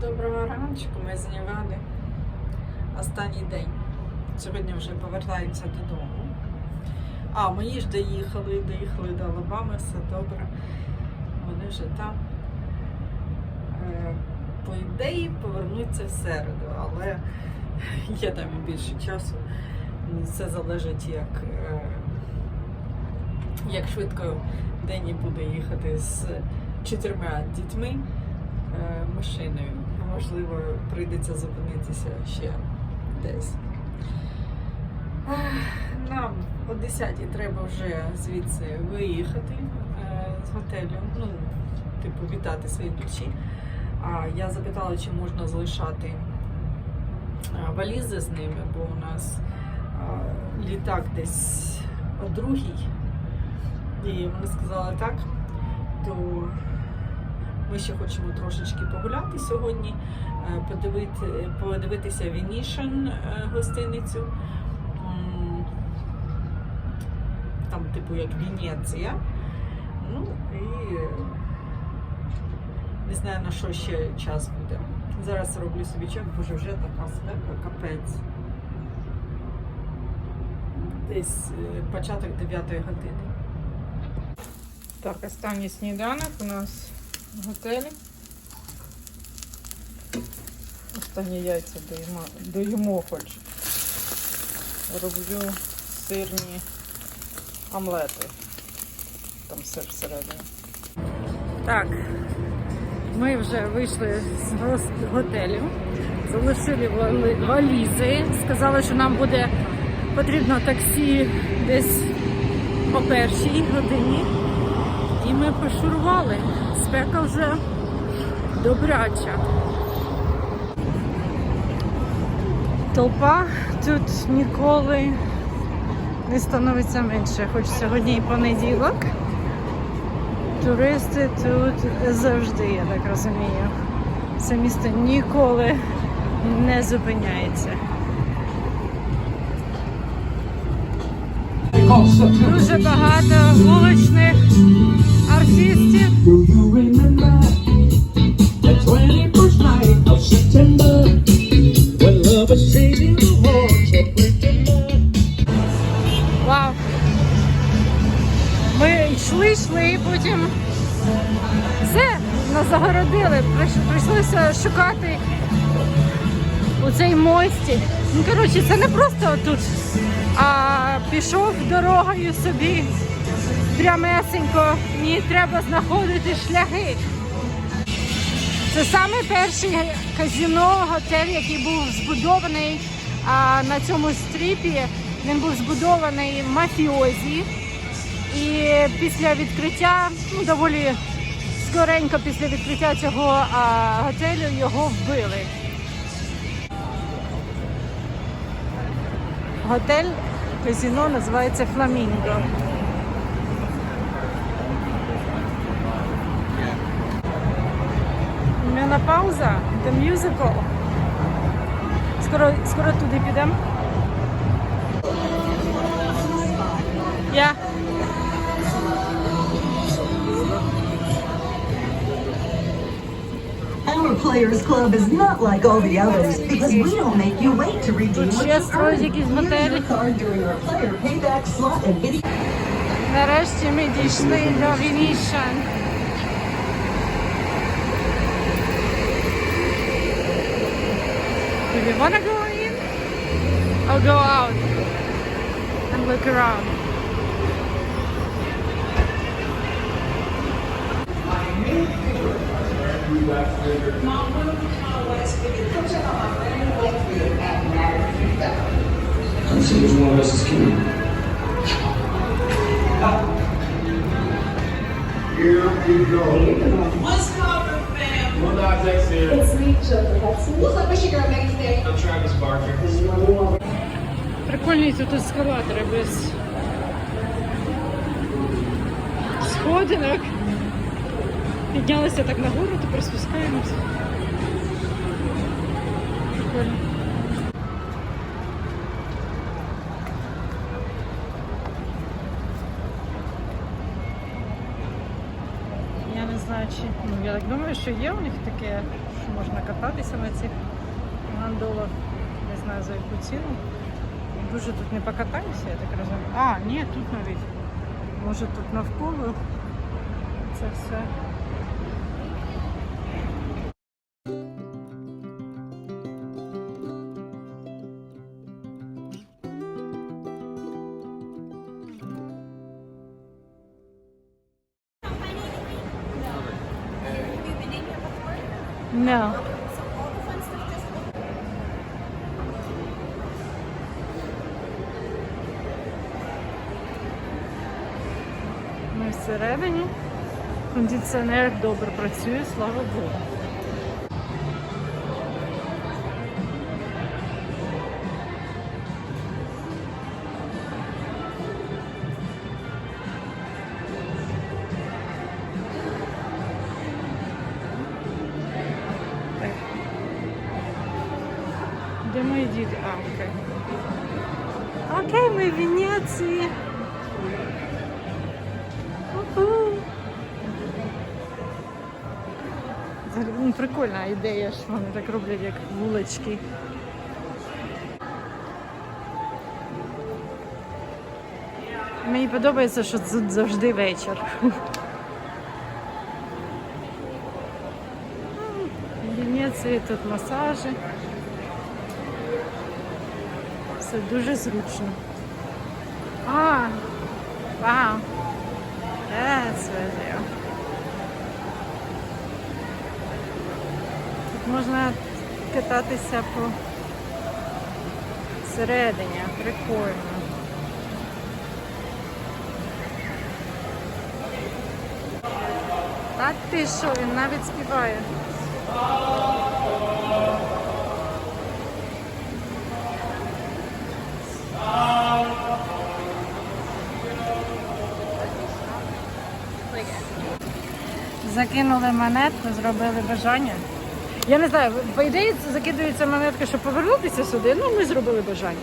Доброго раночку, ми з Нівади. Останній день. Сьогодні вже повертаємося додому. А, мої ж доїхали, доїхали до Алабами, все добре. Вони вже там. Е, По ідеї повернуться в середу, але є там і більше часу. Все залежить, як, е, як швидко Дені буде їхати з чотирма дітьми е, машиною. Можливо, прийдеться зупинитися ще десь. Нам о 10 треба вже звідси виїхати е, з готелю. Ну, типу, вітати свої душі. А я запитала, чи можна залишати е, валізи з ними, бо у нас е, літак десь о другій. І вони сказали так, то ми ще хочемо трошечки погуляти сьогодні, е, подивити, подивитися Venetian е, гостиницю. Там, типу, як Венеція. Ну і не знаю на що ще час буде. Зараз роблю собі чек, бо вже така спека, капець. Десь е, початок 9 години. Так, останній сніданок у нас готелі. Останні яйця доїмо, доїмо хоч. Роблю сирні омлети. Там сир всередині. Так, ми вже вийшли з готелю, залишили валізи. Сказали, що нам буде потрібно таксі десь о першій годині. Ми пошурували. Спека вже добряча. Толпа тут ніколи не становиться менше, хоч сьогодні і понеділок. Туристи тут завжди, я так розумію. Це місто ніколи не зупиняється. Дуже багато вуличних Вау! Ми йшли, йшли, і потім все, нас загородили. Прийшлося шукати у цей мості. Ну, коротше, це не просто тут, а пішов дорогою собі прямесенько. Ні, треба знаходити шляхи. Це саме перший казіно, готель, який був збудований а, на цьому стріпі. Він був збудований в мафіозі. І після відкриття, ну доволі скоренько після відкриття цього а, готелю його вбили. Готель казіно називається Фламінго. Менопауза The Musical. Скоро, скоро туди підемо. Я. Our Players Club is not like all the others because we don't make you wait to redeem what you строять Use your card during our player payback slot and video. Нарешті ми дійшли до Venetian. Do we wanna go in or go out and look around? Let's see which one of us is king. Here we go. What's poppin', fam? X here. It's me, Joker Hudson. What's up, Michigan girl next? I'm Travis Barker. Прикольні тут ескалатори без сходинок. Піднялися так нагору, тепер спускаємось. Прикольно. Я так думаю, що є у них таке, що можна кататися на цих гандолах. Не знаю за яку ціну. Дуже тут не покатаюся, я так розумію. А, ні, тут навіть. Може тут навколо це все. Кондиціонер добре працює, слава Богу. Де мої діти? А, окей. Окей, ми в Венеції. Ну, прикольна ідея, що вони так роблять, як вулички. Мені подобається, що тут завжди вечір. Венеції тут масажі. Все дуже зручно. А, вау. That's video. Тут можна кататися по всередині. Прикольно. Та ти що, він навіть співає. Закинули монетку, зробили бажання. Я не знаю, по ідеї закидується монетка, щоб повернутися сюди. Ну, ми зробили бажання.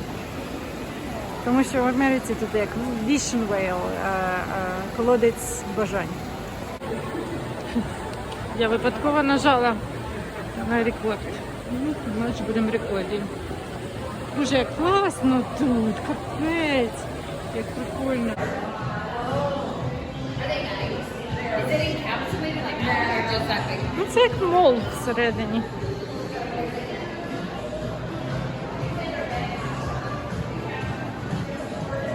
Тому що в Америці тут як Vision Whale, е, е, колодець бажань. Я випадково нажала на рекорд. Ну, Значить будемо рекорді. Боже, як класно тут, капець, як прикольно. Ну, це як мол всередині.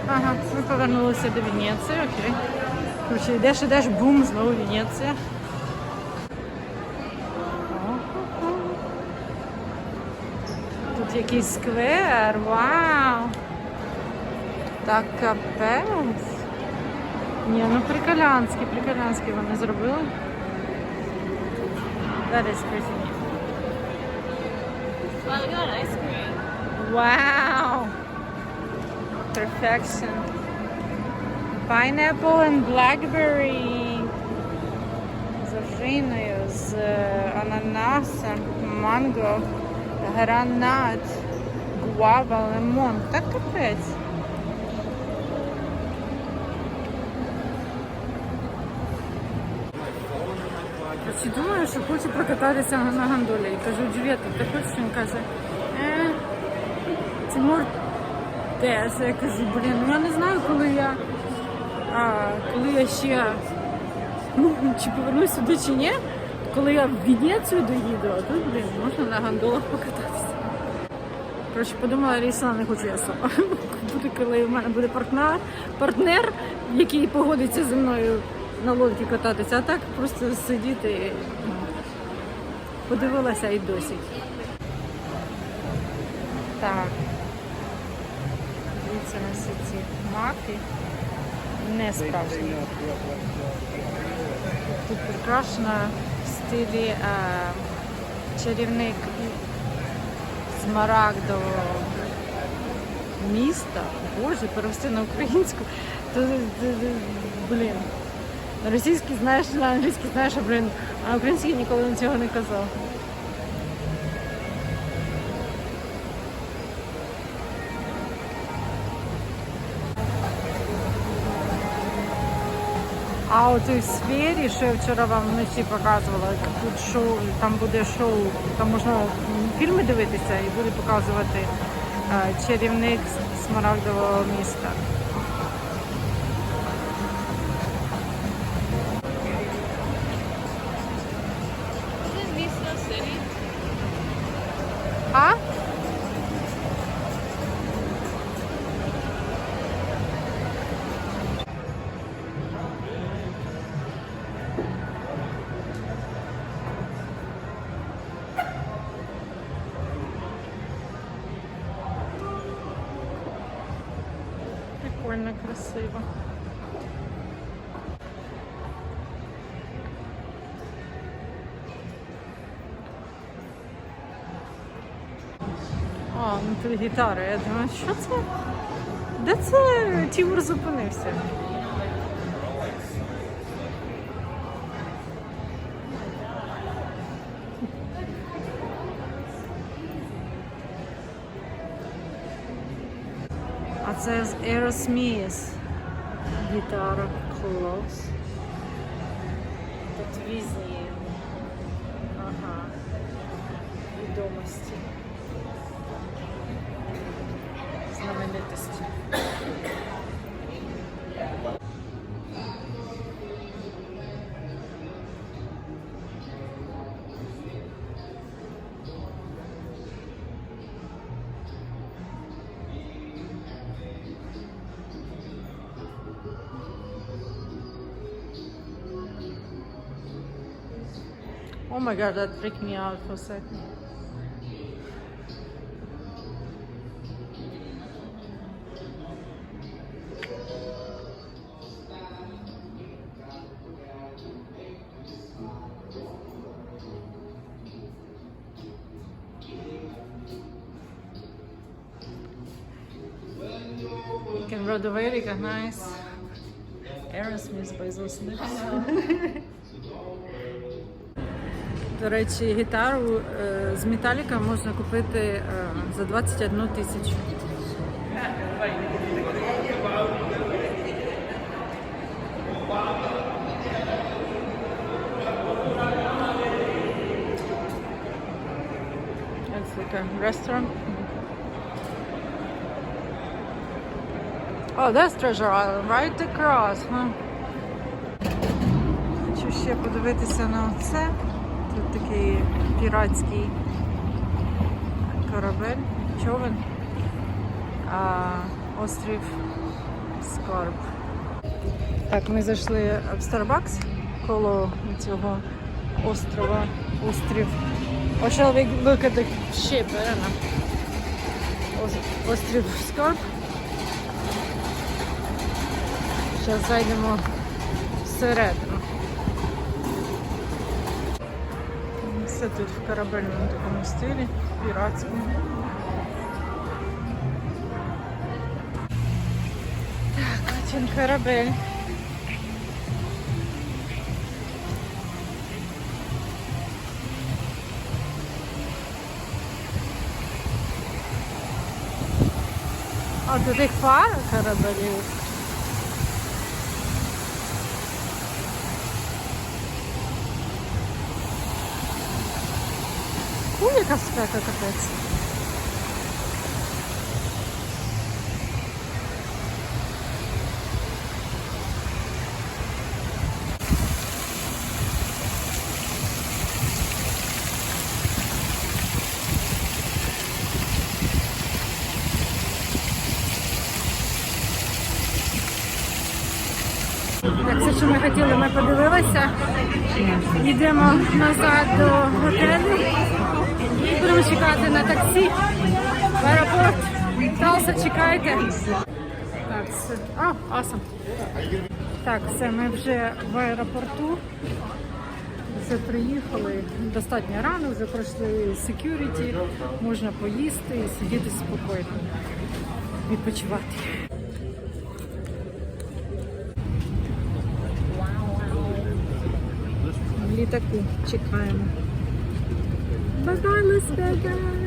Ага, ми повернулися до Венеції, окей. Короче, йдеш, ідеш, бум, знову Венеція. Тут якийсь сквер, вау! Так капець. Ні, ну приколянські, приколянські вони зробили. That is pretty neat. Well, we got ice cream. Wow! Perfection. Pineapple and blackberry. З ожиною, з е, ананасом, манго, гранат, гуава, лимон. Так капець. Короче, думаю, що хочу прокататися на гандолі. І кажу, Джульєта, ти хочеш? Він каже, е, Тимур теж. Я кажу, блін, ну я не знаю, коли я, а, коли я ще ну, чи повернусь сюди чи ні. Коли я в Венецію доїду, а тут, блін, можна на гандолах покататися. Коротше, подумала, рішила, не хочу я сама. Буде, коли в мене буде партнер, партнер, який погодиться зі мною на лодці кататися, а так просто сидіти. Подивилася і досі. Так. Дивіться на всі ці маки. Не справжні. Тут прикрашено в стилі е, чарівник смарагдового міста. Боже, перевести на українську. То, то- то- блін. На російській знаєш, на англійській знаєш, а блін, а на ніколи цього не казав. А у сфері, що я вчора вам вночі показувала, тут шоу, там буде шоу, там можна фільми дивитися і буде показувати е, чарівник Смарагдового міста. Красиво. А, ну тут гітара. Я думаю, що це? Де це Тімур зупинився? А це з Aerosmith. Гітара клас. Тут різні Oh my god, that freaked me out for a second. You can right away recognize Aerosmith by those lips. До речі, гітару е, з Металіка можна купити е, за 21 тисячу. It's like a restaurant. Oh, that's Treasure Island, right across, huh? Хочу ще подивитися на оце. Тут такий піратський корабель, човен. А, острів Скарб. Так, ми зайшли в Starbucks коло цього острова. Острів. Or shall we look at the ship? I don't know. Острів Скарб. Зараз зайдемо всередину. Все тут в корабельному такому стилі, піратському. Так, один корабель. А тут їх пара корабелів. Яка спека капець. Так, все, що ми хотіли, ми подивилися. Йдемо назад до готелю. Будемо чекати на таксі в аеропорт. Талса, чекайте. Так, все. А, awesome. Так, все, ми вже в аеропорту. Вже приїхали достатньо рано, вже пройшли security, можна поїсти і сидіти спокійно, відпочивати. Літаку чекаємо. Bye bye, Lisbeth.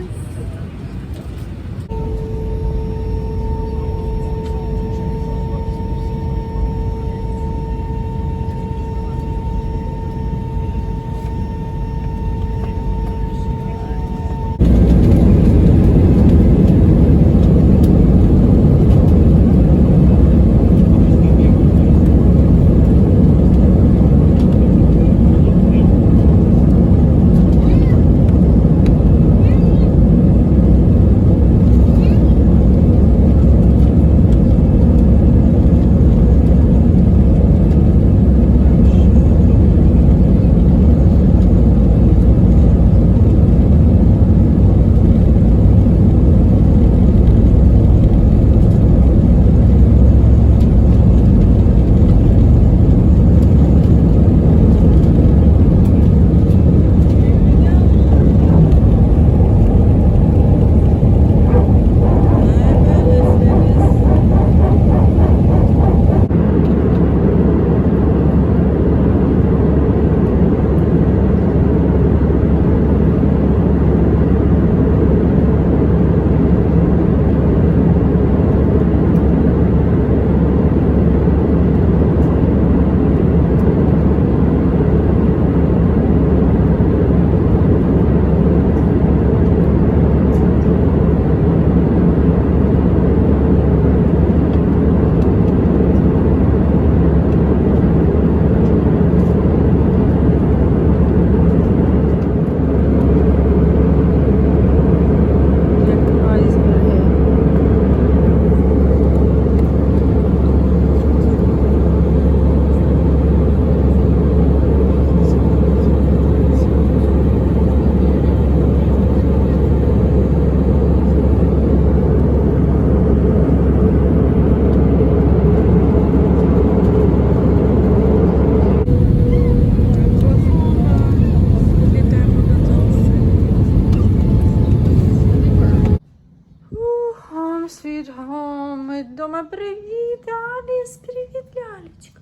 Лялечка.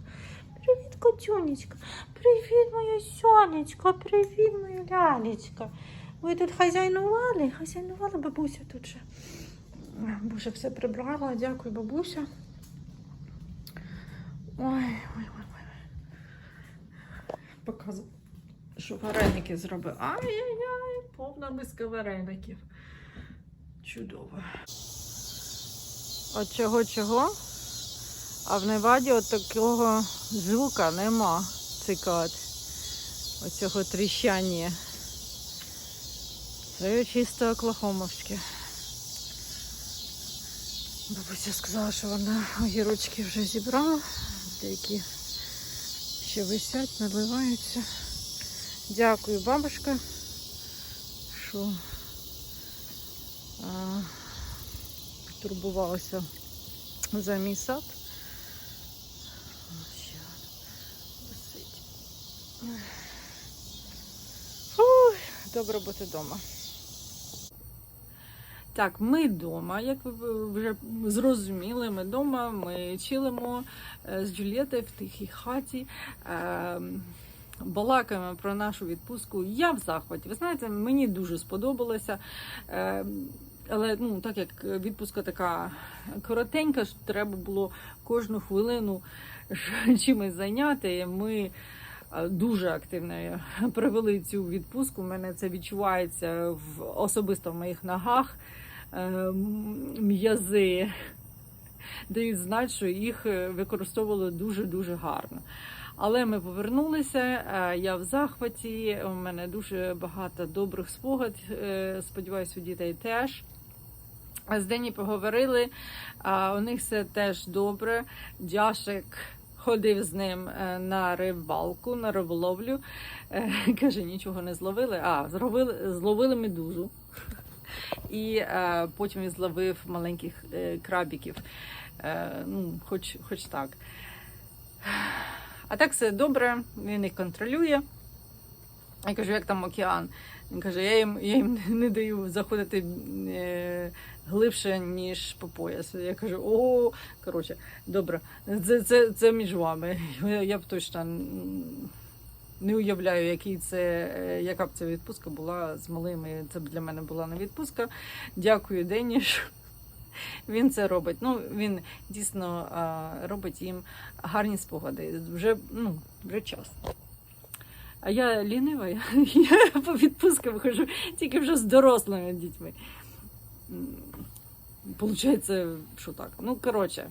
Привіт, котюнечка. Привіт, моя сонечко. Привіт, моя лялечка. Ви тут хазяйнували? Хазяйнували, бабуся тут же. Боже, все прибрала. Дякую, бабуся. Ой, ой, ой, ой. Показую, що вареники зробив. Ай-яй-яй, повна миска вареників. Чудово. От чого чого? А в Неваді от такого звука нема цикад. Оцього тріщання. Це чисто оклахомовське. Бабуся сказала, що вона огірочки вже зібрала. Деякі ще висять, наливаються. Дякую, бабушка, що а, турбувалася за мій сад. Ще висить. Добре бути вдома. Так, ми вдома, як ви вже зрозуміли, ми вдома, ми чилимо е, з Джульєтою в тихій хаті. е, Балакаємо про нашу відпустку. Я в захваті. Ви знаєте, мені дуже сподобалося. Е, Але ну, так як відпустка така коротенька, що треба було кожну хвилину чимось зайняти. Ми дуже активно провели цю відпустку. У мене це відчувається в особисто в моїх ногах. Е, М'язи дають знати, що їх е, використовували дуже-дуже гарно. Але ми повернулися. е, Я в захваті. У мене дуже багато добрих спогад. е, Сподіваюсь, у дітей теж. З Дені поговорили. У них все теж добре. Дяшик ходив з ним е, на рибалку, на риболовлю. Е, Каже, нічого не зловили. А, зловили, зловили медузу. І е, потім він зловив маленьких е, крабіків. Е, ну, хоч, хоч так. А так все добре, він їх контролює. Я кажу, як там океан? Він каже, я їм, я їм не даю заходити е, глибше, ніж по пояс. Я кажу, о, коротше, добре, це, це, це між вами. Я, б точно не уявляю, який це, е, яка б це відпустка була з малими. Це б для мене була не відпустка. Дякую, Дені, він це робить. Ну, він дійсно а, робить їм гарні спогади. Вже, ну, вже час. А я лінива, я, я по відпускам хожу тільки вже з дорослими дітьми. Получається, що так. Ну, коротше,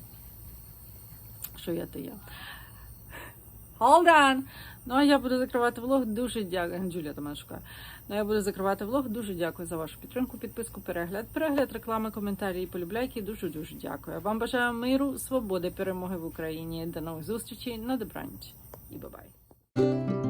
що я, то я. Hold on! Ну, а я буду закривати влог. Дуже дякую. Джулія мене шукає. Ну, я буду закривати влог. Дуже дякую за вашу підтримку, підписку, перегляд, перегляд, реклами, коментарі і полюбляйки. Дуже дуже дякую. Вам бажаю миру, свободи, перемоги в Україні. До нових зустрічей на добраніч і бабай.